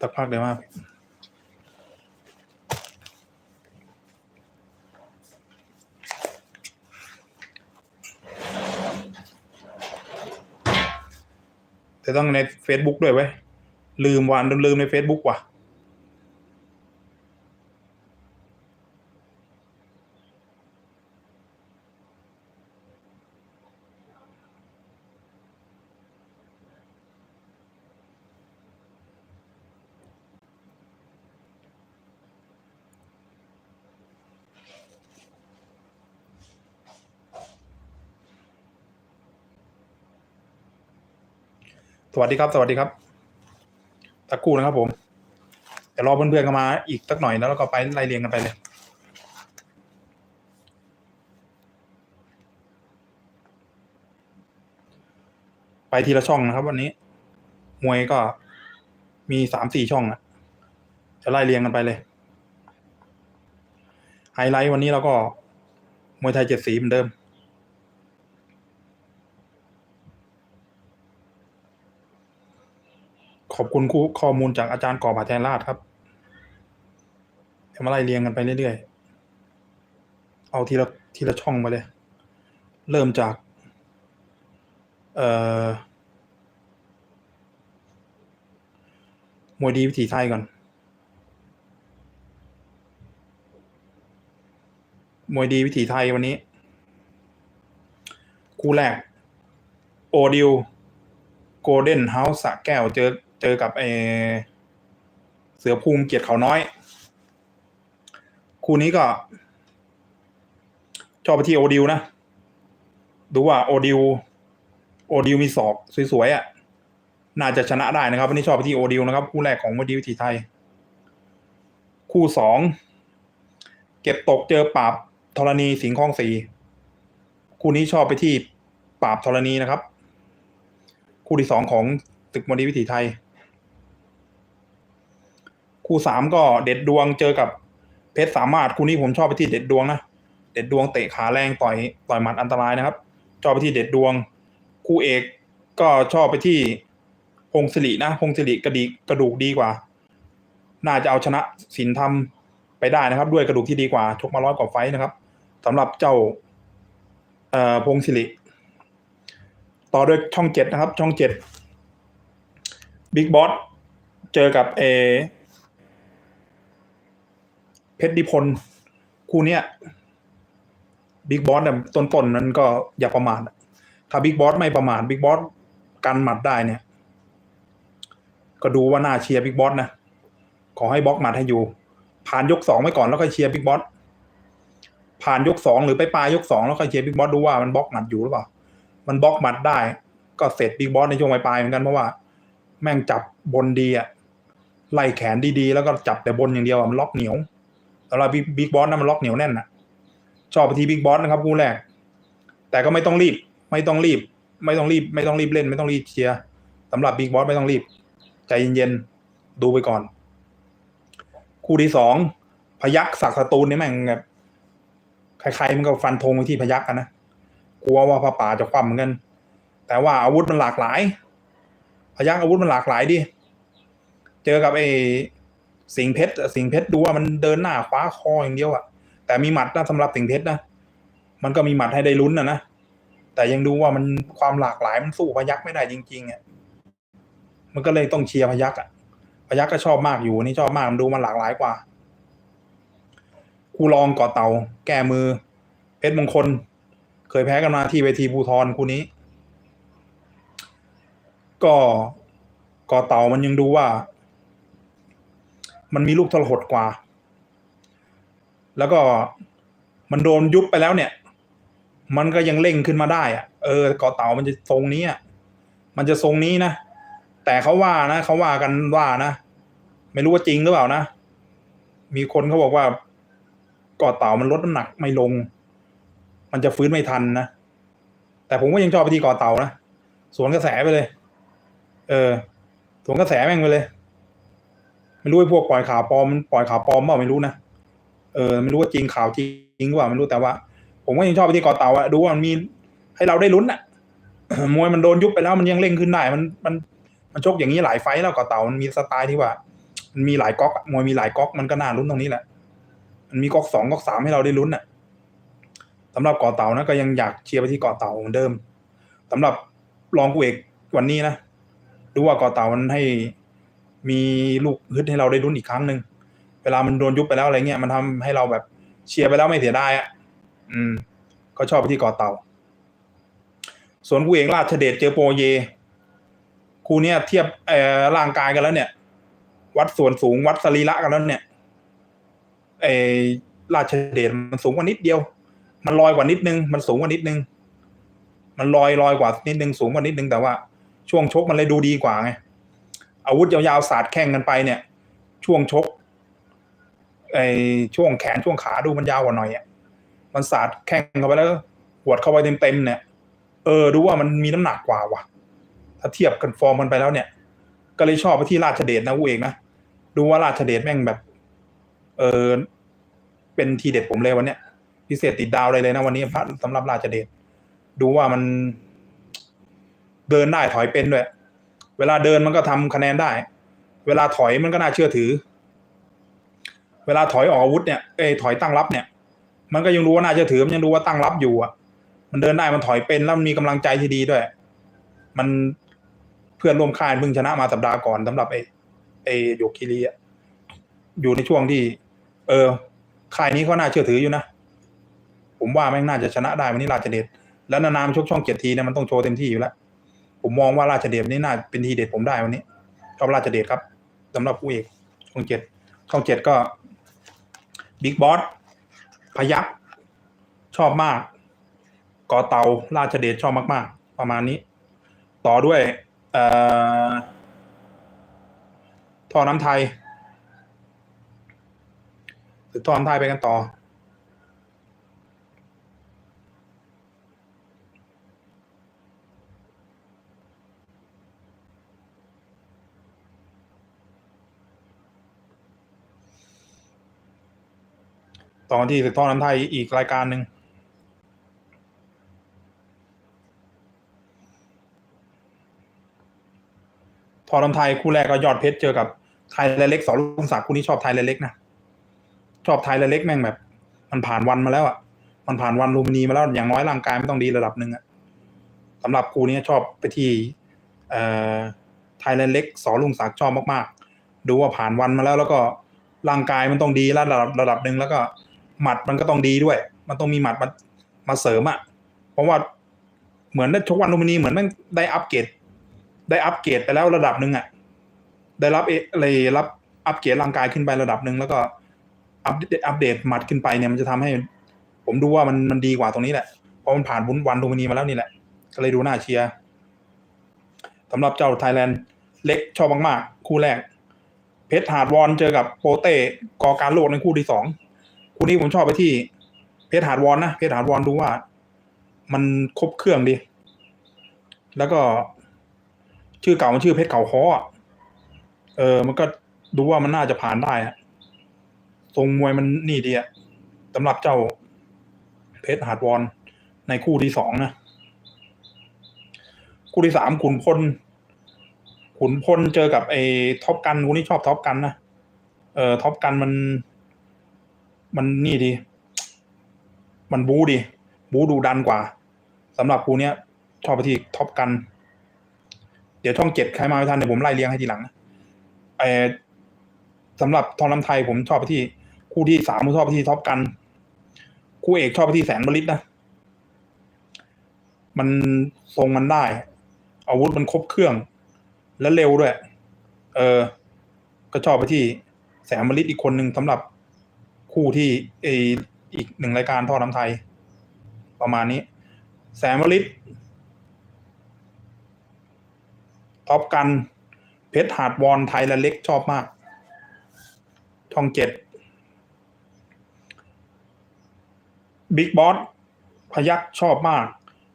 สักพักเลยมากจะต้องใน Facebook ด้วยเว้ยลืมวันลืมใน Facebook ว่ะ สวัสดีครับ สวัสดีครับตะกูนะครับผมเดี๋ยวรอเพื่อนๆเข้ามาอีกสักหน่อยแล้วเราก็ไปไล่เรียงกันไปเลยไปทีละช่องนะครับ วันนี้มวยก็มีสามสี่ช่องนะจะไล่เรียงกันไปเลย ไฮไลท์วันนี้เราก็มวยไทยเจ็ดสีเหมือนเดิม ขอบคุณคู่ข้อมูลจากอาจารย์ก่อผาแทนราชครับเดี๋ยวมาไล่เรียงกันไปเรื่อยๆ เอาทีละทีละช่องมาเลย เริ่มจาก เอ่อมวยดีวิถีไทยก่อน มวยดีวิถีไทยวันนี้คู่แรก โอดิวโกลเด้นเฮาส์สะแก้วเจอ เจอกับเอเสือภูมิเกียรติเขาน้อย คู่นี้ก็ชอบไปที่โอดิวนะ ดูว่าโอดิวโอดิวมีศอกสวยๆอะ่ะ น่าจะชนะได้นะครับ วันนี้ชอบไปที่โอดิวนะครับ คู่แรกของวดีวิถีไทย คู่สองเก็บตกเจอปราบธรณีสิงห์คลองสีคู่นี้ชอบไปที่ปราบธรณีนะครับ คู่ที่สองของตึกมดีวิถีไทย คู่สามก็เด็ดดวงเจอกับเพชรสามารถคู่นี้ผมชอบไปที่เด็ดดวงนะเด็ดดวงเตะขาแรงต่อยต่อยหมัดอันตรายนะครับ ชอบไปที่เด็ดดวง คู่เอกก็ชอบไปที่พงศิรินะพงศิริกระดีกระดูกดีกว่า น่าจะเอาชนะสินธรรมไปได้นะครับ ด้วยกระดูกที่ดีกว่าชกมาร้อยกว่าไฟนะครับสำหรับเจ้าเอ่อพงศิริต่อด้วยช่องเจ็ดนะครับ ช่องเจ็ดบิ๊กบอสเจอกับเอ เพชรดิพลคู่เนี้ยบิ๊กบอสเนี่ยต้นๆนั้นก็อย่าประมาทถ้าบิ๊กบอสไม่ประมาทบิ๊กบอสกันหมัดได้เนี่ย ก็ดูว่าน่าเชียร์บิ๊กบอสนะขอให้บล็อกหมัดให้อยู่ ผ่านยกสองไว้ก่อนแล้วก็เชียร์บิ๊กบอสผ่านยกสองหรือไปปลายยกสองแล้วก็เชียร์บิ๊กบอสดูว่ามันบล็อกหมัดอยู่หรือเปล่า มันบล็อกหมัดได้ ก็เสร็จบิ๊กบอสในช่วงปลายๆเหมือนกันเพราะว่า แม่งจับบนดีอะไล่แขนดีๆ แล้วก็จับแต่บนอย่างเดียวมันล็อกเหนียวำหรับบิ๊กบอสนะมันล็อกเหนียวแน่นนะชอบไปทีบิ๊กบอสนะครับคู่แรก แต่ก็ไม่ต้องรีบ ไม่ต้องรีบ ไม่ต้องรีบ ไม่ต้องรีบเล่น ไม่ต้องรีบเชียร์สำหรับบิ๊กบอสไม่ต้องรีบ ใจเย็นๆดูไปก่อน คู่ที่สองพยักศักสตูลนี่แม่งแบบใครๆมันก็ฟันธงไปที่พยักกันนะกลัวว่าพระป่าจะคว่ำเหมือนกัน แต่ว่าอาวุธมันหลากหลาย พยักอาวุธมันหลากหลายดิ เจอกับไอ้ สิงเพชรสิงเพชรดูว่ามันเดินหน้าคว้าคออย่างเดียวอะแต่มีหมัดนะสำหรับสิงเพชรนะมันก็มีหมัดให้ได้ลุ้นนะนะแต่ยังดูว่ามันความหลากหลายมันสู้พยักไม่ได้จริงๆอะมันก็เลยต้องเชียร์พยักอะพยักก็ชอบมากอยู่นี่ชอบมากมันดูมันหลากหลายกว่าคู่รองก่อเต่า แก้มือ เพชรมงคล เคยแพ้กันมาที่เวทีภูทรคู่นี้ ก็ก่อเต่ามันยังดูว่า มันมีลูกทรหดกว่า แล้วก็มันโดนยุบไปแล้วเนี่ย มันก็ยังเร่งขึ้นมาได้อะเออก่อเต่ามันจะทรงนี้อะมันจะทรงนี้นะแต่เขาว่านะเขาว่ากันว่านะไม่รู้ว่าจริงหรือเปล่านะมีคนเขาบอกว่าก่อเต่ามันลดน้ำหนักไม่ลง มันจะฟื้นไม่ทันนะแต่ผมก็ยังชอบไปที่ก่อเต่านะสวนกระแสไปเลย เออสวนกระแสแม่งไปเลย ไม่รู้ไอ้พวกปล่อยข่าวปลอมมันปล่อยข่าวปลอมเปล่าไม่รู้นะเออไม่รู้ว่าจริงข่าวจริงหรือเปล่าไม่รู้แต่ว่า ผมก็ยังชอบไปที่กอเต่าอะดูว่ามันมีให้เราได้ลุ้นอะมวยมันโดนยุบไปแล้วมันยังเร่งขึ้นได้มันมันมันชกอย่างนี้หลายไฟแล้วกอเต่ามันมีสไตล์ที่ว่า มันมีหลายก๊อกมวยมีหลายก๊อกมันก็น่าลุ้นตรงนี้แหละ มันมีก๊อกสองก๊อกสามให้เราได้ลุ้นอะสำหรับเกาะเต่านะก็ยังอยากเชียร์ไปที่เกาะเต่าเหมือนเดิมสำหรับรองกูเอกวันนี้นะดูว่าเกาะเต่ามันให้ มีลูกฮึดให้เราได้ลุ้นอีกครั้งหนึ่งเวลามันโดนยุบไปแล้วอะไรเงี้ยมันทำให้เราแบบเชียร์ไปแล้วไม่เสียดายอะอืม ก็ชอบไปที่กาะเต่าส่วนกูเองราชเดชเจอโปรเยคูเนี้ยเทียบเอ่อร่างกายกันแล้วเนี่ย วัดส่วนสูงวัดสรีระกันแล้วเนี่ยเออราชเดชมันสูงกว่านิดเดียว มันลอยกว่านิดนึง มันสูงกว่านิดนึง มันลอยลอยกว่านิดนึงสูงกว่านิดนึงแต่ว่า ช่วงชกมันเลยดูดีกว่าไง อาวุธยาวๆสาดแข่งกันไปเนี่ย ช่วงชกไอช่วงแขนช่วงขาดูมันยาวกว่าหน่อยอะมันสาดแข่งเข้าไปแล้วหวดเข้าไปเต็มๆเนี่ย เออดูว่ามันมีน้ำหนักกว่าว่ะ ถ้าเทียบกันฟอร์มมันไปแล้วเนี่ย ก็เลยชอบไปที่ราชเดชนะอูเอกนะดูว่าราชเดชแม่งแบบ เออเป็นทีเด็ดผมเลยวันเนี้ยพิเศษติดดาวเลยเลยนะวันนี้พระสำหรับราชเดชดูว่ามันเดินได้ถอยเป็นด้วย เวลาเดินมันก็ทำคะแนนได้ เวลาถอยมันก็น่าเชื่อถือ เวลาถอยออกอาวุธเนี่ยเอ้ยถอยตั้งรับเนี่ย มันก็ยังรู้ว่าน่าเชื่อถือ มันยังรู้ว่าตั้งรับอยู่อะ มันเดินได้มันถอยเป็นแล้วมันมีกำลังใจที่ดีด้วย มันเพื่อนร่วมค่ายเพิ่งชนะมาสัปดาห์ก่อนสำหรับไอ้ไอ้โยคิรีอะอยู่ในช่วงที่ เออค่ายนี้เขาน่าเชื่อถืออยู่นะผมว่าแม่งน่าจะชนะได้วันนี้ราชเดชแล้วนานๆชกช่องเจ็ดทีเนี่ยมันต้องโชว์เต็มที่อยู่แล้ว ผมมองว่าราชเดชนี่น่าเป็นทีเด็ดผมได้วันนี้ชอบราชเดชครับสำหรับผู้เอกช่องเจ็ดช่องเจ็ดก็บิ๊กบอสพยักชอบมากกอเตาราชเดชชอบมากๆ ประมาณนี้ ต่อด้วยท่อน้ำไทยถึงท่อน้ำไทยไปกันต่อ ต่อนที่ศึกท่อน้ำไทยอีกรายการหนึ่งทอรำไทยคู่แรกก็ยอดเพชรเจอกับไทยเล็กสอลุงศักดิ์คู่นี้ชอบไทยเล็กนะชอบไทยเล็กแม่งแบบ มันผ่านวันมาแล้วอะ มันผ่านวันลูมินีมาแล้วอย่างน้อยร่างกายไม่ต้องดีระดับหนึ่งอะสำหรับคู่นี้ชอบไปที่เอ่อไทยเล็กสอลุงศักดิ์ชอบมากๆ ดูว่าผ่านวันมาแล้วแล้วก็ร่างกายมันต้องดีระดับระดับหนึ่งแล้วก็ หมัดมันก็ต้องดีด้วย มันต้องมีหมัดมามาเสริมอะ เพราะว่าเหมือนได้ชกวันลูมินีเหมือนม่งได้อัปเกรดได้อัปเกรดไปแล้วระดับหนึ่งอะ ได้รับเออะไรรับอัปเกรดร่างกายขึ้นไประดับหนึ่งแล้วก็อัปเดตอัปเดตหมัดขึ้นไปเนี่ยมันจะทำให้ ผมดูว่ามันมันดีกว่าตรงนี้แหละเพราะมันผ่านวุ้นวันดูมินีมาแล้วนี่แหละ ก็เลยดูน่าเชียร์สำหรับเจ้าไทยแลนด์เล็กชอบมากๆ คู่แรก เพชรหาดวอนเจอกับโปเต้กอการโลกในคู่ที่สอง คู่นี้ผมชอบไปที่ เพชรหาดวอนนะเพชรหาดวอนดูว่า มันครบเครื่องดี แล้วก็ ชื่อเก่ามันชื่อเพชรเขาคออะเออ มันก็ดูว่ามันน่าจะผ่านได้อะทรงมวยมันนี่ดีอะสำหรับเจ้า เพชรหาดวอนในคู่ที่สองนะคู่ที่สามขุนพลขุนพลเจอกับไอ้ท็อปกันคู่นี้ชอบท็อปกันนะเออท็อปกันมัน มันนี่ดี มันบูดี บูดูดันกว่าสำหรับคู่เนี้ยชอบไปที่ท็อปกัน เดี๋ยวช่องเจ็ดใครมาไม่ทันเดี๋ยวผมไล่เลี้ยงให้ทีหลังเออสำหรับทองลำไทยผมชอบไปที่ คู่ที่สามผมชอบไปที่ท็อปกัน คู่เอกชอบไปที่แสนบริษนะมันทรงมันได้ อาวุธมันครบเครื่อง และเร็วด้วย เออ ก็ชอบไปที่แสนบริษอีกคนหนึ่งสำหรับ คู่ที่เออีกหนึ่งรายการทอน้ำไทย ประมาณนี้ แสนบริษท็อปกัน เพชรหาดวอนไทยและเล็กชอบมาก ช่องเจ็ดบิ๊กบอสพยักชอบมาก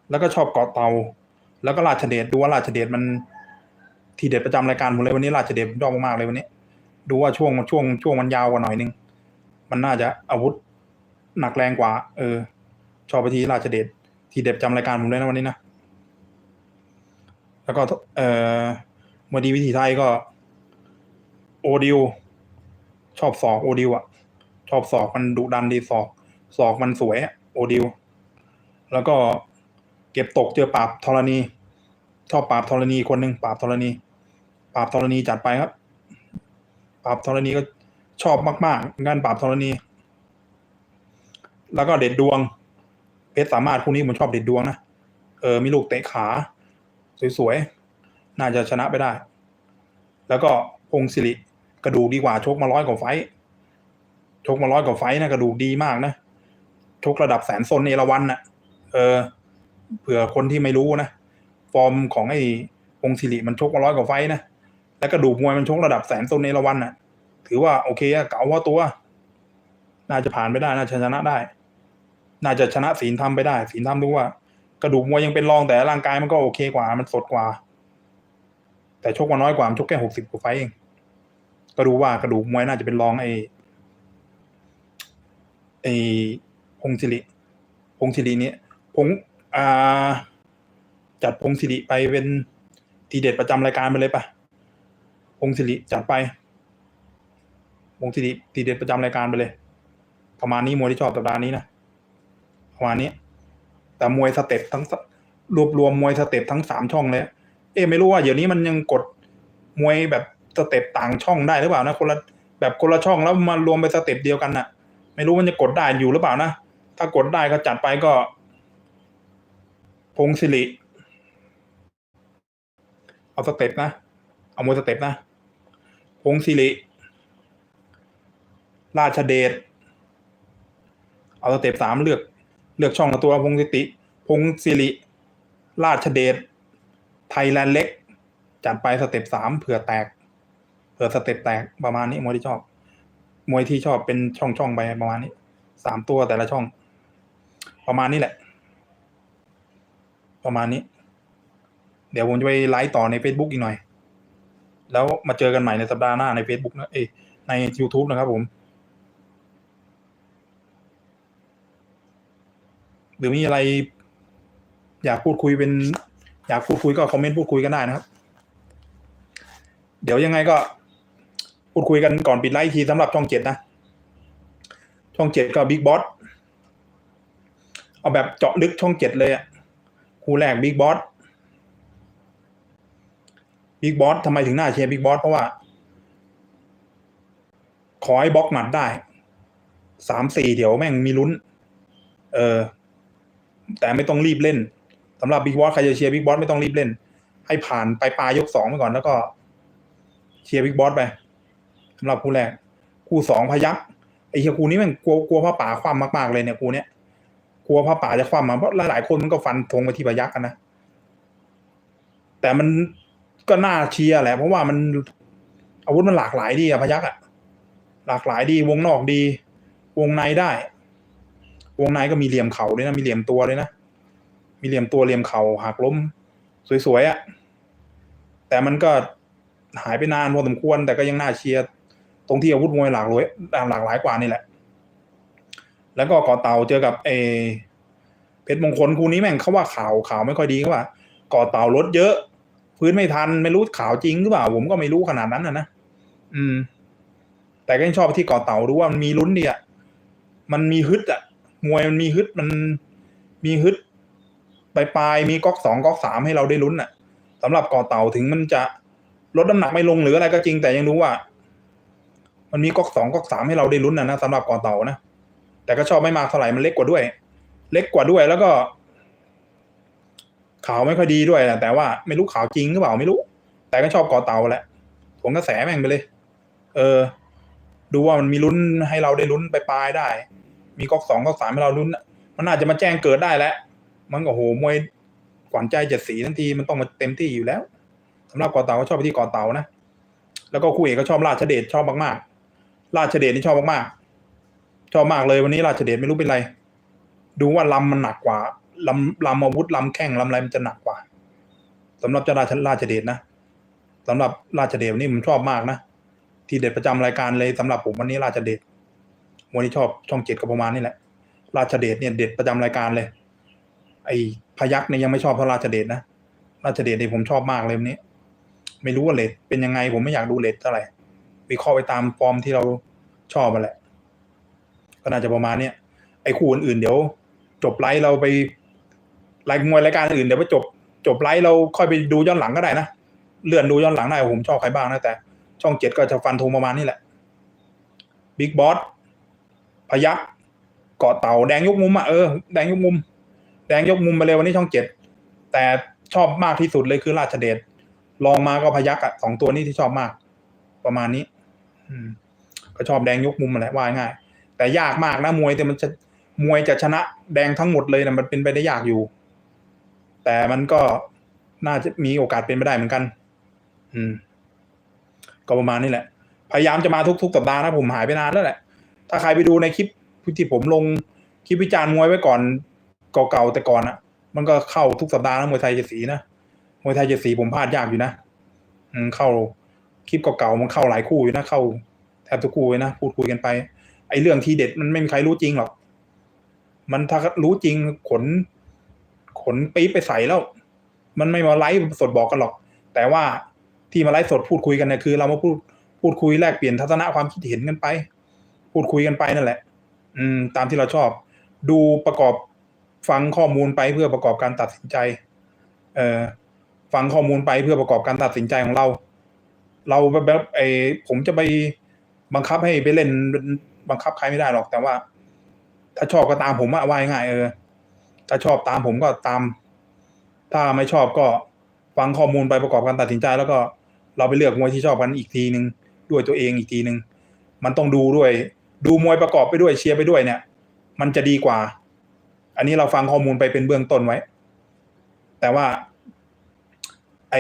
แล้วก็ชอบเกาะเตา แล้วก็ราชเดชดูว่าราชเดชมันทีเด็ดประจำรายการผมเลยวันนี้ราชเดชผมชอบมากๆเลยวันนี้ ดูว่าช่วงช่วงช่วงมันยาวกว่าหน่อยนึง มันน่าจะอาวุธหนักแรงกว่า เออ ชอบไปที่ราชเดชทีเด็ดประจำรายการผมเลยนะวันนี้นะ แล้วก็ เออมวยดีวิถีไทยก็ โอดิวชอบศอกโอดิวอะชอบศอกมันดุดันดีศอกศอกมันสวยโอดิวแล้วก็เก็บตกเจอปราบธรณี ชอบปราบธรณีคนหนึ่งปราบธรณีปราบธรณีจัดไปครับปราบธรณีก็ ชอบมาก ๆ งานปราบธรณี แล้วก็เด็ดดวง เพชรสามารถคู่นี้ผมชอบเด็ดดวงนะ เออ มีลูกเตะขา สวย ๆ น่าจะชนะไปได้ แล้วก็พงศิริกระดูกดีกว่า ชกมาร้อยกว่าไฟชกมาร้อยกว่าไฟนะกระดูกดีมากนะ ชกระดับแสนซนเอราวันน่ะ เออ เผื่อคนที่ไม่รู้นะ ฟอร์มของไอ้พงศิริมันชกมาร้อยกว่าไฟนะ แล้วกระดูกมวยมันชกระดับแสนซนเอราวันน่ะ ถือว่าโอเคอะเก๋าว่าตัว น่าจะผ่านไปได้ น่าจะชนะได้ น่าจะชนะศีลทำไปได้ศีลทำดูว่า กระดูกมวยยังเป็นรองแต่ร่างกายมันก็โอเคกว่า มันสดกว่า แต่ชกมาน้อยกว่ามันชกแค่หกสิบกว่าไฟเอง ก็ดูว่ากระดูกมวยน่าจะเป็นรองไอ้ไอ้พงศิริพงศิริเนี่ยพงอ่าจัดพงศิริไปเป็นทีเด็ดประจำรายการไปเลยปะพงศิริจัดไป พงศิริทีเด็ดประจำรายการไปเลย ประมาณนี้มวยที่ชอบสัปดาห์นี้นะประมาณนี้แต่มวยสเต็ปทั้งรวบรวมมวยสเต็ปทั้งสามช่องเลยเอ๊ไม่รู้ว่าเดี๋ยวนี้มันยังกดมวยแบบสเต็ปต่างช่องได้หรือเปล่านะคนละแบบคนละช่องแล้วมารวมเป็นสเต็ปเดียวกันน่ะ ไม่รู้มันจะกดได้อยู่หรือเปล่านะถ้ากดได้ก็จัดไปก็ พงศิริเอาสเต็ปนะ เอามวยสเต็ปนะ พงศิริ ราชเดชเอาสเต็ปสามเลือก เลือกช่องละตัวพงศิติ พงศิริ ราชเดชไทยแลนด์เล็ก จัดไปสเต็ปสามเผื่อแตก เผื่อสเต็ปแตกประมาณนี้มวยที่ชอบ มวยที่ชอบเป็นช่องช่องไปประมาณนี้สามตัวแต่ละช่อง ประมาณนี้แหละ ประมาณนี้ เดี๋ยวผมจะไปไลฟ์ต่อใน Facebook อีกหน่อย แล้วมาเจอกันใหม่ในสัปดาห์หน้าใน Facebook นะเอ้ใน YouTube นะครับผม หรือมีอะไร อยากพูดคุยเป็น อยากพูดคุยก็คอมเมนต์พูดคุยกันได้นะครับ เดี๋ยวยังไงก็ พูดคุยกันก่อนปิดไลฟ์ทีสำหรับช่องเจ็ดนะ ช่องเจ็ดก็บิ๊กบอสเอาแบบเจาะลึกช่องเจ็ดเลยอะคู่แรกบิ๊กบอสบิ๊กบอสทำไมถึงน่าเชียร์บิ๊กบอสเพราะว่า ขอให้บล็อกหมัดได้สามสี่เดี๋ยวแม่งมีลุ้น เออ แต่ไม่ต้องรีบเล่นสำหรับบิ๊กบอสใครจะเชียร์บิ๊กบอสไม่ต้องรีบเล่น ให้ผ่านไปปลายยกสองไปก่อนแล้วก็ เชียร์บิ๊กบอสไปสำหรับคู่แรกคู่สองพยักไอ้เชียคู่นี้มันกลัวกลัวพระป่าคว่ำมากๆเลยเนี่ยคู่เนี้ยกลัวพระป่าจะคว่ำมาเพราะหลายๆคนมันก็ฟันธงไปที่พยักกันนะแต่มันก็น่าเชียร์แหละ เพราะว่ามันอาวุธมันหลากหลายดีอะพยักอะหลากหลายดีวงนอกดี วงในได้ วงในก็มีเหลี่ยมเข่าด้วยนะมีเหลี่ยมตัวด้วยนะมีเหลี่ยมตัวเหลี่ยมเข่าหักล้ม สวยๆอะ่ะแต่มันก็หายไปนานพอสมควร แต่ก็ยังน่าเชียร์ตรงที่อาวุธมวยหลากหลายหลากหลายกว่านี่แหละ แล้วก็ก่อเต่าเจอกับเอเพชรมงคลคู่นี้แม่งเขาว่าข่าวข่าวไม่ค่อยดีเขาว่า ก่อเต่ารถเยอะ พื้นไม่ทันไม่รู้ข่าวจริงหรือเปล่า ผมก็ไม่รู้ขนาดนั้นนะนะอืม แต่ก็ยังชอบที่ก่อเต่าดูว่ามันมีลุ้นดีอะมันมีฮึดอะ มวยมันมีฮึดมันมีฮึดปลายปลายมีก๊อกสองก๊อกสามให้เราได้ลุ้นน่ะสำหรับก่อเต่าถึงมันจะลดน้ำหนักไม่ลงหรืออะไรก็จริงแต่ยังรู้ว่า มันมีก๊อกสองก๊อกสามให้เราได้ลุ้นนะนะสำหรับก่อเต่านะแต่ก็ชอบไม่มากเท่าไหร่มันเล็กกว่าด้วย เล็กกว่าด้วยแล้วก็ข่าวไม่ค่อยดีด้วยนะแต่ว่าไม่รู้ข่าวจริงหรือเปล่าไม่รู้ แต่ก็ชอบก่อเต่าแหละผมกระแสแม่งไปเลย เออ ดูว่ามันมีลุ้นให้เราได้ลุ้นไปปลายได้ มีก๊อกสองก๊อกสามให้เราลุ้นนะมันน่าจจะมาแจ้งเกิดได้แล้ว มันก็โหมวยขวัญใจเจ็ดสีทันทีมันต้องมาเต็มที่อยู่แล้วสำหรับก่อเต่าก็ชอบไปที่ก่อเต่านะ แล้วก็คู่เอกก็ชอบราชเดชชอบมากๆ ราชเดชนี่ชอบมากๆ ชอบมากเลยวันนี้ราชเดชไม่รู้เป็นไร ดูว่าลำมันหนักกว่าลำลำอาวุธลำแข้งลำอะไรมันจะหนักกว่าสำหรับเจ้าราชราชเดชนะสำหรับราชเดชนี่ผมชอบมากนะ ทีเด็ดประจำรายการเลยสำหรับผมวันนี้ราชเดช มวยที่ชอบช่องเจ็ดก็ประมาณนี้แหละ ราชเดชเนี่ยเด็ดประจำรายการเลย ไอ้พยักเนี่ยยังไม่ชอบเท่าะราชเดชนะ ราชเดชเนี่ยผมชอบมากเลยวันนี้ ไม่รู้ว่าเลทเป็นยังไง ผมไม่อยากดูเลทเท่าไหร่วิเคราะห์ไปตามฟอร์มที่เราชอบมาแหละ ก็น่าจะประมาณเนี้ยไอ้คู่อื่นๆเดี๋ยว จบไลฟ์เราไปรายมวยรายการอื่นเดี๋ยวไปจบจบไลฟ์เราค่อยไปดูย้อนหลังก็ได้นะเลื่อนดูย้อนหลังได้ผมชอบใครบ้างนะแต่ ช่องเจ็ดก็จะฟันธงประมาณนี้แหละบิ๊กบอส พยักเกาะเต่าแดงยกมุมอะเออแดงยกมุม แดงยกมุมไปเลยวันนี้ช่องเจ็ดแต่ชอบมากที่สุดเลยคือราชเดชลองมาก็พยักอะสองตัวนี้ที่ชอบมาก ประมาณนี้ อืม ก็ชอบแดงยกมุมมาแหละว่าง่าย แต่ยากมากนะมวยแต่มันจะมวยจะชนะแดงทั้งหมดเลยนะมันเป็นไปได้ยากอยู่ แต่มันก็น่าจะมีโอกาสเป็นไปได้เหมือนกัน อืม ก็ประมาณนี้แหละ พยายามจะมาทุกๆสัปดาห์นะผมหายไปนานแล้วแหละ ถ้าใครไปดูในคลิปที่ผมลงคลิปวิจารณ์มวยไว้ก่อนเก่าๆแต่ก่อนอะมันก็เข้าทุกสัปดาห์นะมวยไทยเจ็ดสีนะมวยไทยเจ็ดสีผมพลาดยากอยู่นะอืมเข้าคลิปเก่าๆมันเข้าหลายคู่อยู่นะเข้าแทบทุกคู่เลยนะพูดคุยกันไป ไอ้เรื่องทีเด็ดมันไม่มีใครรู้จริงหรอกมันถ้ารู้จริงขน ขนปี๊บไปใส่แล้ว มันไม่มาไลฟ์สดบอกกันหรอก แต่ว่าที่มาไลฟ์สดพูดคุยกันเนี่ยคือ เรามาพูดพูดคุยแลกเปลี่ยนทัศนะความคิดเห็นกันไป พูดคุยกันไปนั่นแหละ อืม ตามที่เราชอบ ดูประกอบฟังข้อมูลไปเพื่อประกอบการตัดสินใจ เอ่อฟังข้อมูลไปเพื่อประกอบการตัดสินใจของเรา เราแบบไอผมจะไปบังคับให้ไปเล่นบังคับใครไม่ได้หรอก แต่ว่า ถ้าชอบก็ตามผมอะว่ายง่ายเออถ้าชอบตามผมก็ตาม ถ้าไม่ชอบก็ฟังข้อมูลไปประกอบการตัดสินใจ แล้วก็เราไปเลือกมวยที่ชอบกันอีกทีหนึ่งด้วยตัวเองอีกทีหนึ่งมันต้องดูด้วย ดูมวยประกอบไปด้วยเชียร์ไปด้วยเนี่ย มันจะดีกว่า อันนี้เราฟังข้อมูลไปเป็นเบื้องต้นไว้ แต่ว่า ไอ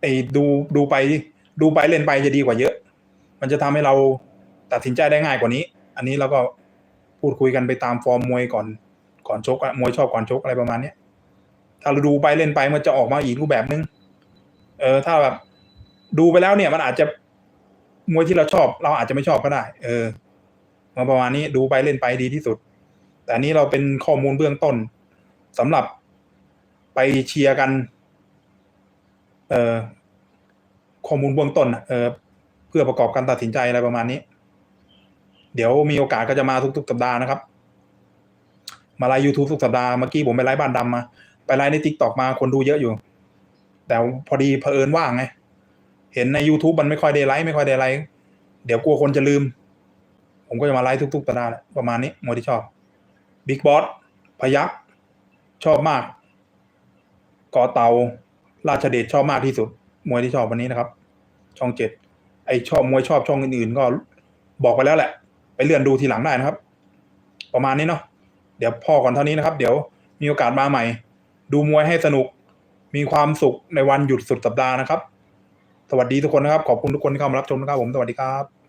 ไอดูดูไป ดูไปเล่นไปจะดีกว่าเยอะ มันจะทำให้เราตัดสินใจได้ง่ายกว่านี้ อันนี้เราก็พูดคุยกันไปตามฟอร์มมวยก่อน ก่อนชกอะมวยชอบก่อนชกอะไรประมาณเนี้ยถ้าเราดูไปเล่นไปมันจะออกมาอีกรูปแบบนึง เออ ถ้าแบบ ดูไปแล้วเนี่ย มันอาจจะ มวยที่เราชอบเราอาจจะไม่ชอบก็ได้ เออมาประมาณนี้ดูไปเล่นไปดีที่สุด แต่นี้เราเป็นข้อมูลเบื้องต้นสำหรับไปเชียร์กัน เอ่อข้อมูลเบื้องต้นเออเพื่อประกอบการตัดสินใจอะไรประมาณนี้ เดี๋ยวมีโอกาสก็จะมาทุกๆสัปดาห์นะครับ มาไลฟ์ยูทูบทุกสัปดาห์เมื่อกี้ผมไปไลฟ์บ้านดำมา ไปไลฟ์ในทิกตอกมาคนดูเยอะอยู่ แต่พอดีเผอิญว่างไง เห็นใน YouTube มันไม่ค่อยได้ไลฟ์ไม่ค่อยได้ไลฟ์เดี๋ยวกลัวคนจะลืม ผมก็จะมาไลฟ์ทุกๆสัปดาห์แหละประมาณนี้มวยที่ชอบบิ๊กบอสพยักชอบมากกอเตา ราชเดชชอบมากที่สุด มวยที่ชอบวันนี้นะครับ ช่องเจ็ดไอชอบมวยชอบช่องอื่นๆ ก็บอกไปแล้วแหละ ไปเลื่อนดูทีหลังได้นะครับ ประมาณนี้เนาะเดี๋ยวพ่อก่อนเท่านี้นะครับ เดี๋ยวมีโอกาสมาใหม่ ดูมวยให้สนุก มีความสุขในวันหยุดสุดสัปดาห์นะครับ สวัสดีทุกคนนะครับ ขอบคุณทุกคนที่เข้ามารับชมนะครับผม สวัสดีครับ